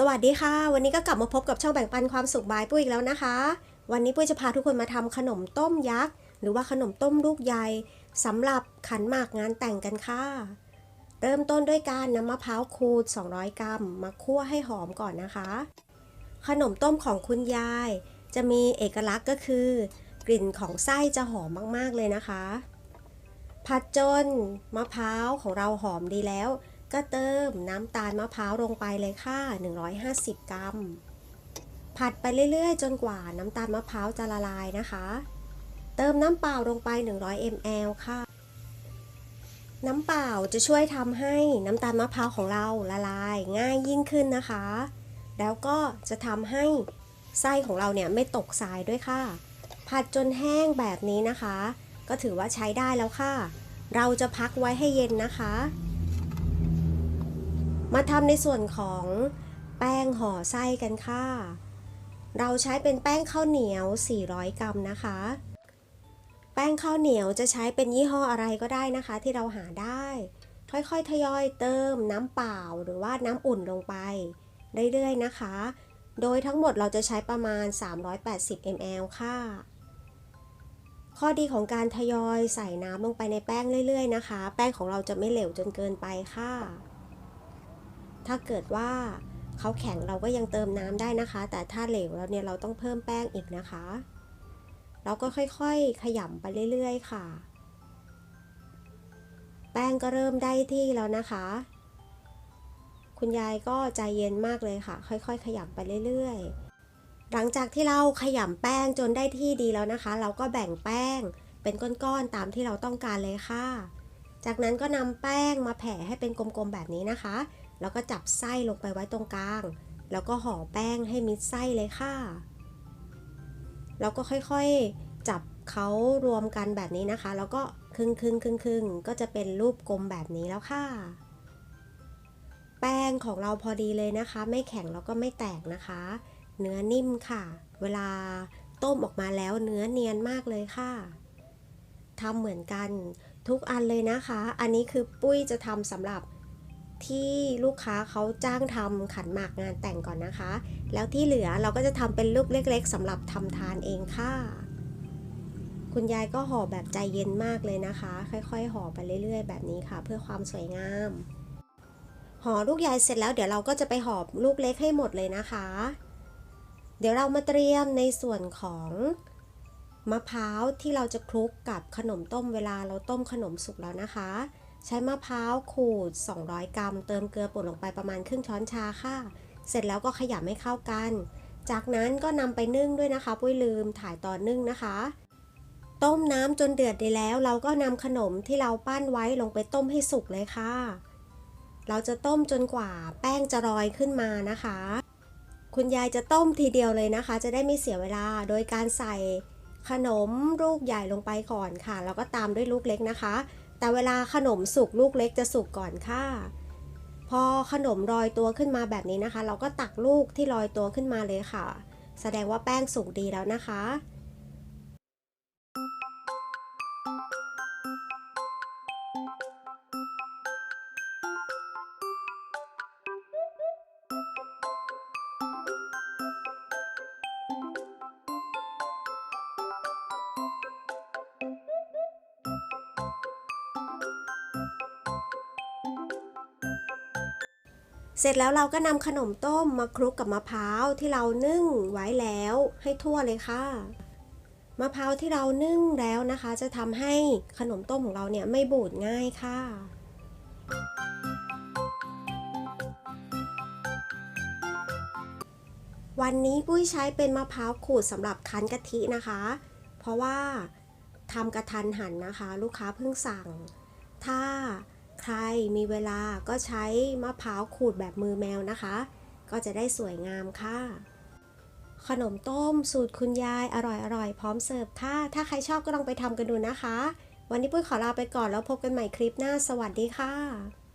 สวัสดีค่ะ วันนี้ก็กลับมาพบกับช่องแบ่งปันความสุขบายปุ้ยอีกแล้วนะคะ วันนี้ปุ้ยจะพาทุกคนมาทำขนมต้มยักษ์ หรือว่าขนมต้มลูกใหญ่สำหรับขันหมากงานแต่งกันค่ะ เริ่มต้นด้วยการนำมะพร้าวขูด 200 กรัม มาคั่วให้หอมก่อนนะคะ ขนมต้มของคุณยาย จะมีเอกลักษณ์ก็คือ กลิ่นของไส้จะหอมมากๆเลยนะคะ ผัดจนมะพร้าวของเราหอมดีแล้ว ก็เติมน้ำตาลมะพร้าวลงไปเลยค่ะ 150 กรัม ผัดไปเรื่อยๆ จนกว่าน้ำตาลมะพร้าวจะละลายนะคะ เติมน้ำเปล่าลงไป 100 ml ค่ะ น้ำเปล่าจะช่วยทำให้น้ำตาลมะพร้าวของเราละลายง่ายยิ่งขึ้นนะคะ แล้วก็จะทำให้ไส้ของเราเนี่ยไม่ตกทรายด้วยค่ะ ผัดจนแห้งแบบนี้นะคะ ก็ถือว่าใช้ได้แล้วค่ะ เราจะพักไว้ให้เย็นนะคะ มาทำในส่วนของแป้งห่อไส้กันค่ะ เราใช้เป็นแป้งข้าวเหนียว 400 กรัมนะคะ แป้งข้าวเหนียวจะใช้เป็นยี่ห้ออะไรก็ได้นะคะ ที่เราหาได้ ค่อยๆ ทยอยเติมน้ำเปล่าหรือว่าน้ำอุ่นลงไป เรื่อยๆ นะคะ โดยทั้งหมดเราจะใช้ประมาณ 380 ml ค่ะ ข้อดีของการทยอยใส่น้ำลงไปในแป้งเรื่อย ๆ นะคะ แป้งของเราจะไม่เหลวจนเกินไปค่ะ ถ้าเกิดว่าเขาแข็งเราก็ยังเติมน้ำได้นะคะ แต่ถ้าเหลวแล้วเนี่ยเราต้องเพิ่มแป้งอีกนะคะ เราก็ค่อยๆ ขยำไปเรื่อยๆ ค่ะ แป้งก็เริ่มได้ที่แล้วนะคะ คุณยายก็ใจเย็นมากเลยค่ะ ค่อยๆ ขยำไปเรื่อยๆ หลังจากที่เราขยำแป้งจนได้ที่ดีแล้วนะคะ เราก็แบ่งแป้งเป็นก้อนๆ ตามที่เราต้องการเลยค่ะ จากนั้นก็นำแป้งมาแผ่ให้เป็นกลมๆ แบบนี้นะคะ แล้วก็จับไส้ลงไปไว้ตรงกลาง แล้วก็ห่อแป้งให้มิดไส้เลยค่ะ แล้วก็ค่อยๆจับเขารวมกันแบบนี้นะคะ แล้วก็ครึ่งครึ่งครึ่งครึ่งก็จะเป็นรูปกลมแบบนี้แล้วค่ะ แป้งของเราพอดีเลยนะคะ ไม่แข็งแล้วก็ไม่แตกนะคะ เนื้อนิ่มค่ะ เวลาต้มออกมาแล้วเนื้อเนียนมากเลยค่ะทำเหมือนกันทุกอันเลยนะคะ อันนี้คือปุ้ยจะทำสำหรับ ที่ลูกค้าเขาจ้างทำขันหมากงานแต่งก่อนนะคะ แล้วที่เหลือเราก็จะทำเป็นลูกเล็ก ๆสำหรับทำทานเองค่ะ คุณยายก็ห่อแบบใจเย็นมากเลยนะคะ ค่อยๆห่อไปเรื่อย ๆ แบบนี้ค่ะ เพื่อความสวยงามห่อลูกใหญ่เสร็จแล้วเดี๋ยวเราก็จะไปห่อลูกเล็กให้หมดเลยนะคะ เดี๋ยวเรามาเตรียมในส่วนของมะพร้าวที่เราจะคลุกกับขนมต้มเวลาเราต้มขนมสุกแล้วนะคะ ใช้มะพร้าวขูด 200 กรัม เติมเกลือป่นลงไปประมาณครึ่งช้อนชาค่ะ เสร็จแล้วก็ขยำให้เข้ากัน จากนั้นก็นำไปนึ่งด้วยนะคะ ปุ้ยลืมถ่ายตอนนึ่งนะคะ ต้มน้ำจนเดือดไดีแล้ว เราก็นำขนมที่เราปั้นไว้ลงไปต้มให้สุกเลยค่ะ เราจะต้มจนกว่าแป้งจะลอยขึ้นมานะคะ คุณยายจะต้มทีเดียวเลยนะคะ จะได้ไม่เสียเวลา โดยการใส่ขนมลูกใหญ่ลงไปก่อนค่ะ แล้วก็ตามด้วยลูกเล็กนะคะ แต่เวลาขนมสุกลูกเล็กจะสุกก่อนค่ะ พอขนมลอยตัวขึ้นมาแบบนี้นะคะ เราก็ตักลูกที่ลอยตัวขึ้นมาเลยค่ะ แสดงว่าแป้งสุกดีแล้วนะคะ เสร็จแล้วเราก็นำขนมต้มมาคลุกกับมะพร้าวที่เรานึ่งไว้แล้วให้ทั่วเลยค่ะ มะพร้าวที่เรานึ่งแล้วนะคะ จะทำให้ขนมต้มของเราเนี่ยไม่บูดง่ายค่ะวันนี้ปุ้ยใช้เป็นมะพร้าวขูดสำหรับคั้นกะทินะคะ เพราะว่าทำกระทันหันนะคะ ลูกค้าเพิ่งสั่ง ถ้า ใครมีเวลาก็ใช้มะพร้าวขูดแบบมือแมวนะคะ ก็จะได้สวยงามค่ะ ขนมต้มสูตรคุณยายอร่อยๆ พร้อมเสิร์ฟค่ะ ถ้าใครชอบก็ลองไปทำกันดูนะคะ วันนี้ปุ้ยขอลาไปก่อนแล้วพบกันใหม่คลิปหน้า สวัสดีค่ะ